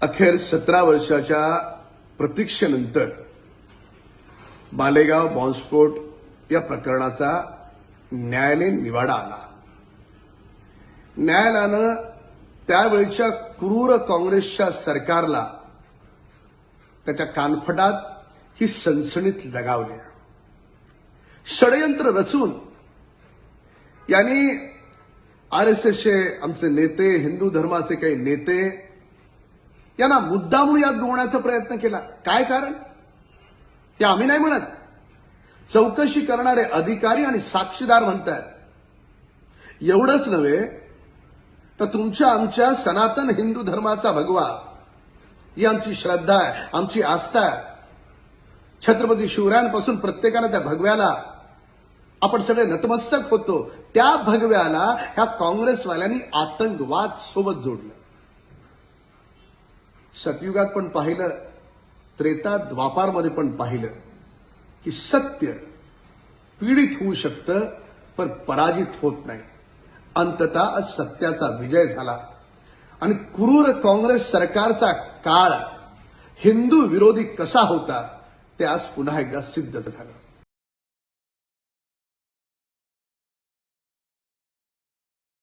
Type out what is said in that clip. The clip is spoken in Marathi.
अखेर सतरा वर्षाच्या प्रतीक्षेनंतर मालेगाव बॉम्बस्फोट या प्रकरणाचा न्यायालयीन निवाडा आला. न्यायालयानं त्यावेळच्या क्रूर काँग्रेसच्या सरकारला त्याच्या कानफटात ही सणसणीत लगावली. षडयंत्र रचून यांनी आर एस एसचे आमचे नेते हिंदू धर्माचे काही नेते यांना मुद्दामून यात गोवण्याचा प्रयत्न केला. काय कारण? हे आम्ही नाही म्हणत. चौकशी करणारे अधिकारी आणि साक्षीदार म्हणतात एवढंच नव्हे तर तुमच्या आमच्या सनातन हिंदू धर्माचा भगवा. ही आमची श्रद्धा आहे आमची आस्था आहे. छत्रपती शिवरायांपासून प्रत्येकानं त्या भगव्याला आपण सगळे नतमस्तक होतो. त्या भगव्याला ह्या काँग्रेसवाल्यांनी आतंकवाद सोबत जोडलं. सतयुगात पण पाहिलं त्रेता द्वापारमध्ये पण पाहिलं की सत्य पीडित होऊ शकतं पण पराजित होत नाही. अंततः सत्याचा विजय झाला. आणि क्रूर काँग्रेस सरकारचा काळ हिंदू विरोधी कसा होता ते आज पुन्हा एकदा सिद्ध झालं.